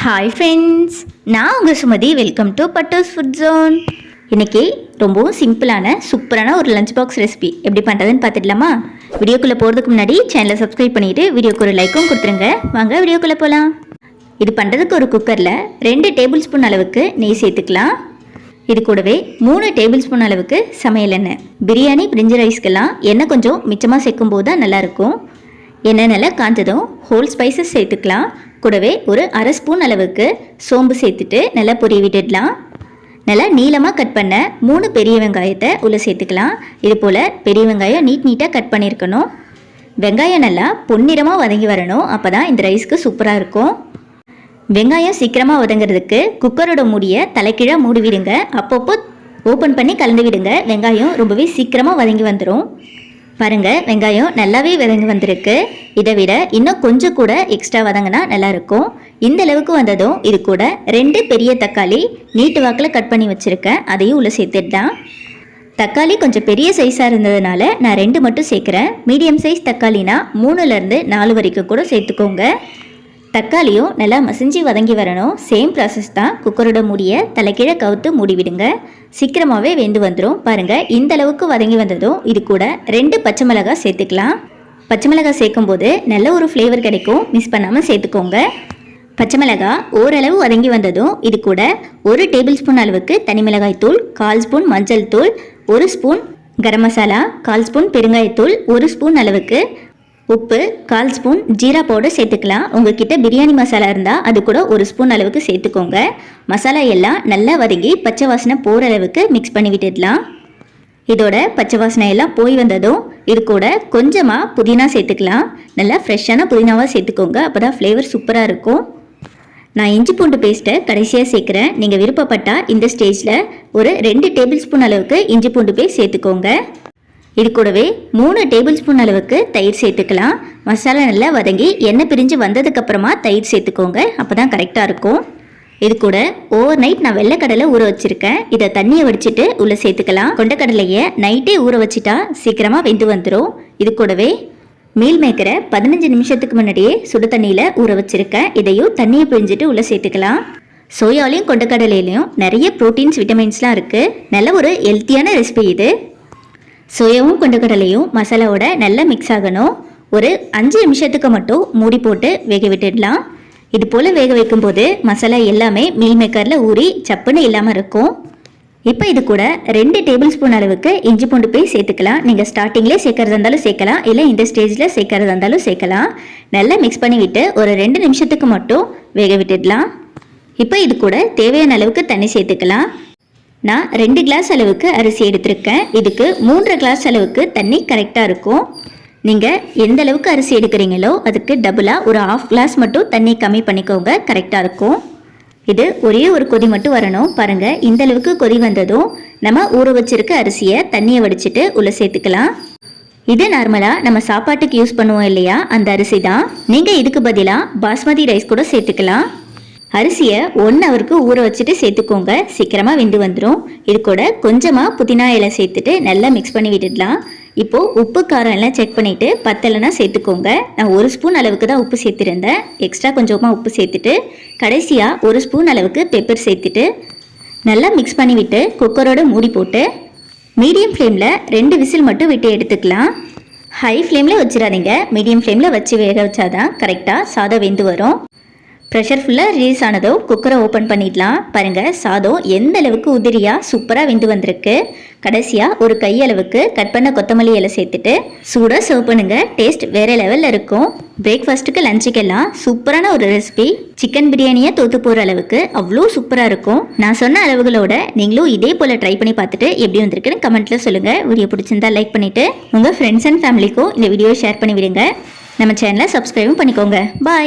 Hi friends நான் உங்கள் Sumathi. Welcome to பட்டோஸ் food zone இன்னைக்கு ரொம்பவும் சிம்பிளான சூப்பரான ஒரு லஞ்ச் பாக்ஸ் ரெசிபி எப்படி பண்ணுறதுன்னு பார்த்துடலாமா? வீடியோக்குள்ளே போகிறதுக்கு முன்னாடி சேனலை சப்ஸ்கிரைப் பண்ணிவிட்டு வீடியோக்கு ஒரு லைக்கும் கொடுத்துருங்க. வாங்க வீடியோக்குள்ளே போகலாம் இது பண்ணுறதுக்கு ஒரு குக்கரில் ரெண்டு டேபிள் ஸ்பூன் அளவுக்கு நெய் சேர்த்துக்கலாம். இது கூடவே மூணு டேபிள் ஸ்பூன் அளவுக்கு சமையல் எண்ணெய். பிரியாணி பிரிஞ்சு ரைஸ்க்கெல்லாம் எண்ணெய் கொஞ்சம் மிச்சமாக சேர்க்கும் போது தான் நல்லாயிருக்கும் எண்ணெய் நல்லா காய்ஞ்சதும் ஹோல் ஸ்பைசஸ் சேர்த்துக்கலாம். கூடவே ஒரு அரை ஸ்பூன் அளவுக்கு சோம்பு சேர்த்துட்டு நல்லா பொரிய விட்டுடலாம். நல்லா நீளமாக கட் பண்ண மூணு பெரிய வெங்காயத்தை உள்ளே சேர்த்துக்கலாம். இது போல் பெரிய வெங்காயம் நீட் நீட்டாக கட் பண்ணியிருக்கணும். வெங்காயம் நல்லா பொன்னிறமாக வதங்கி வரணும். அப்போ தான் இந்த ரைஸ்க்கு சூப்பராக இருக்கும். வெங்காயம் சீக்கிரமாக வதங்குறதுக்கு குக்கரோட மூடியை தலைக்கீழாக மூடி விடுங்க அப்பப்போ ஓப்பன் பண்ணி கலந்து விடுங்க வெங்காயம் ரொம்பவே சீக்கிரமாக வதங்கி வந்துடும் பாருங்க வெங்காயம் நல்லாவே வதங்கி வந்திருக்கு. இதை விட இன்னும் கொஞ்சம் கூட எக்ஸ்ட்ரா வதங்கினா நல்லாயிருக்கும் இந்த அளவுக்கு வந்ததும் இது கூட ரெண்டு பெரிய தக்காளி நீட்டு வாக்கில் கட் பண்ணி வச்சுருக்கேன். அதையும் உள்ளே சேர்த்துட்டான் தக்காளி கொஞ்சம் பெரிய சைஸாக இருந்ததுனால நான் ரெண்டு மட்டும் சேர்க்குறேன். மீடியம் சைஸ் தக்காளினா மூணுலேருந்து நாலு வரைக்கும் கூட சேர்த்துக்கோங்க. தக்காளியும் நல்லா மசிஞ்சு வதங்கி வரணும். சேம் ப்ராசஸ் தான் குக்கரோட மூடிய தலைக்கீழே கவுத்து மூடிவிடுங்க. சீக்கிரமாகவே வெந்து வந்துடும் பாருங்கள் இந்த அளவுக்கு வதங்கி வந்ததும் இது கூட ரெண்டு பச்சை மிளகாய் சேர்த்துக்கலாம். பச்சை மிளகாய் சேர்க்கும் போது நல்ல ஒரு ஃப்ளேவர் கிடைக்கும். மிஸ் பண்ணாமல் சேர்த்துக்கோங்க. பச்சை மிளகாய் ஓரளவு வதங்கி வந்ததும் இது கூட ஒரு டேபிள் ஸ்பூன் அளவுக்கு தனி மிளகாய் தூள் கால் ஸ்பூன் மஞ்சள் தூள் ஒரு ஸ்பூன் கரம் மசாலா கால் ஸ்பூன் பெருங்காயத்தூள் ஒரு ஸ்பூன் அளவுக்கு உப்பு கால் ஸ்பூன் ஜீரா பவுடர் சேர்த்துக்கலாம். உங்ககிட்ட பிரியாணி மசாலா இருந்தால் அது கூட ஒரு ஸ்பூன் அளவுக்கு சேர்த்துக்கோங்க. மசாலா எல்லாம் நல்லா வதங்கி பச்சை வாசனை போகிற அளவுக்கு மிக்ஸ் பண்ணி விட்டுடலாம். இதோட பச்சை வாசனை எல்லாம் போய் வந்ததும் இது கூட கொஞ்சமாக புதினா சேர்த்துக்கலாம். நல்லா ஃப்ரெஷ்ஷான புதினாவாக சேர்த்துக்கோங்க. அப்போ தான் ஃப்ளேவர் சூப்பராக இருக்கும். நான் இஞ்சி பூண்டு பேஸ்ட்டை கடைசியாக சேர்க்குறேன். நீங்கள் விருப்பப்பட்டால் இந்த ஸ்டேஜில் ஒரு ரெண்டு டேபிள் ஸ்பூன் அளவுக்கு இஞ்சி பூண்டு பேஸ்ட் சேர்த்துக்கோங்க. இது கூடவே மூணு டேபிள் ஸ்பூன் அளவுக்கு தயிர் சேர்த்துக்கலாம். மசாலா நல்லா வதங்கி எண்ணெய் பிரிஞ்சு வந்ததுக்கப்புறமா தயிர் சேர்த்துக்கோங்க. அப்போ தான் கரெக்டாக இருக்கும். இது கூட ஓவர் நைட் நான் வெள்ளைக்கடலை ஊற வச்சுருக்கேன். இதை தண்ணியை வடிச்சிட்டு உள்ளே சேர்த்துக்கலாம். கொண்டக்கடலையை நைட்டே ஊற வச்சுட்டா சீக்கிரமாக வெந்து வந்துடும் இது கூடவே மீல் மேக்கரை பதினஞ்சு நிமிஷத்துக்கு முன்னாடியே சுடு தண்ணியில் ஊற வச்சுருக்கேன். இதையும் தண்ணியை பிழிஞ்சிட்டு உள்ளே சேர்த்துக்கலாம். சோயாலையும் கொண்டக்கடலையிலையும் நிறைய ப்ரோட்டீன்ஸ் விட்டமின்ஸ்லாம் இருக்குது நல்ல ஒரு ஹெல்த்தியான ரெசிபி இது. சோயாவும் கொண்டக்கடலையும் மசாலாவோட நல்லா மிக்ஸ் ஆகணும். ஒரு அஞ்சு நிமிஷத்துக்கு மட்டும் மூடி போட்டு வேக விட்டுடலாம். இது போல் வேக வைக்கும்போது மசாலா எல்லாமே மீல் மேக்கரில் ஊறி சப்புன்னு இல்லாமல் இருக்கும். இப்போ இது கூட ரெண்டு டேபிள் ஸ்பூன் அளவுக்கு இஞ்சி பூண்டு போய் சேர்த்துக்கலாம். நீங்கள் ஸ்டார்டிங்லேயே சேர்க்கறதா இருந்தாலும் சேர்க்கலாம். இல்லை இந்த ஸ்டேஜில் சேர்க்கறதா இருந்தாலும் சேர்க்கலாம். நல்லா மிக்ஸ் பண்ணிவிட்டு ஒரு ரெண்டு நிமிஷத்துக்கு மட்டும் வேக விட்டுடலாம். இப்போ இது கூட தேவையான அளவுக்கு தண்ணி சேர்த்துக்கலாம். நான் ரெண்டு கிளாஸ் அளவுக்கு அரிசி எடுத்திருக்கேன். இதுக்கு மூன்றரை கிளாஸ் அளவுக்கு தண்ணி கரெக்டாக இருக்கும். நீங்கள் எந்த அளவுக்கு அரிசி எடுக்கிறீங்களோ அதுக்கு டபுளாக ஒரு ஆஃப் கிளாஸ் மட்டும் தண்ணி கம்மி பண்ணிக்கோங்க கரெக்டாக இருக்கும். இது ஒரே ஒரு கொதி மட்டும் வரணும். பாருங்கள் இந்த அளவுக்கு கொதி வந்ததும் நம்ம ஊற வச்சிருக்க அரிசியை தண்ணியை வடிச்சிட்டு உள்ளே சேர்த்துக்கலாம். இது நார்மலாக நம்ம சாப்பாட்டுக்கு யூஸ் பண்ணுவோம் இல்லையா? அந்த அரிசி தான். நீங்கள் இதுக்கு பதிலாக பாஸ்மதி ரைஸ் கூட சேர்த்துக்கலாம். அரிசியை ஒன் ஹவருக்கு ஊற வச்சுட்டு சேர்த்துக்கோங்க. சீக்கிரமாக வெந்து வந்துடும் இது கூட கொஞ்சமாக புதினா இலை சேர்த்துட்டு நல்லா மிக்ஸ் பண்ணி விட்டுடலாம். இப்போது உப்பு காரம் எல்லாம் செக் பண்ணிவிட்டு பத்தலைன்னா சேர்த்துக்கோங்க. நான் ஒரு ஸ்பூன் அளவுக்கு தான் உப்பு சேர்த்துருந்தேன். எக்ஸ்ட்ரா கொஞ்சமாக உப்பு சேர்த்துட்டு கடைசியாக ஒரு ஸ்பூன் அளவுக்கு பெப்பர் சேர்த்துட்டு நல்லா மிக்ஸ் பண்ணிவிட்டு குக்கரோட மூடி போட்டு மீடியம் ஃப்ளேமில் ரெண்டு விசில் மட்டும் விட்டு எடுத்துக்கலாம். ஹை ஃப்ளேமில் வச்சிடாதீங்க. மீடியம் ஃப்ளேமில் வச்சு வேக வச்சாதான் கரெக்டாக சாதம் வெந்து வரும். ப்ரெஷர் ஃபுல்லாக ரிலீஸ் ஆனதோ குக்கரை ஓப்பன் பண்ணிடலாம். பாருங்கள் சாதம் எந்த அளவுக்கு உதிரியாக சூப்பராக வெந்து வந்திருக்கு. கடைசியாக ஒரு கையளவுக்கு கட் பண்ண கொத்தமல்லி இலை சேர்த்துட்டு சூடாக சர்வ் பண்ணுங்கள் டேஸ்ட் வேறு லெவலில் இருக்கும். பிரேக்ஃபாஸ்ட்டுக்கு லஞ்சுக்கெல்லாம் சூப்பரான ஒரு ரெசிபி சிக்கன் பிரியாணியை தோற்று போகிற அளவுக்கு அவ்வளோ சூப்பராக இருக்கும். நான் சொன்ன அளவுகளோட நீங்களும் இதே போல் ட்ரை பண்ணி பார்த்துட்டு எப்படி வந்திருக்குன்னு கமெண்ட்டில் சொல்லுங்கள் வீடியோ பிடிச்சிருந்தா லைக் பண்ணிவிட்டு உங்கள் ஃப்ரெண்ட்ஸ் அண்ட் ஃபேமிலிக்கும் இந்த வீடியோ ஷேர் பண்ணி விடுங்க நம்ம சேனலை சப்ஸ்கிரைபும் பண்ணிக்கோங்க. பாய்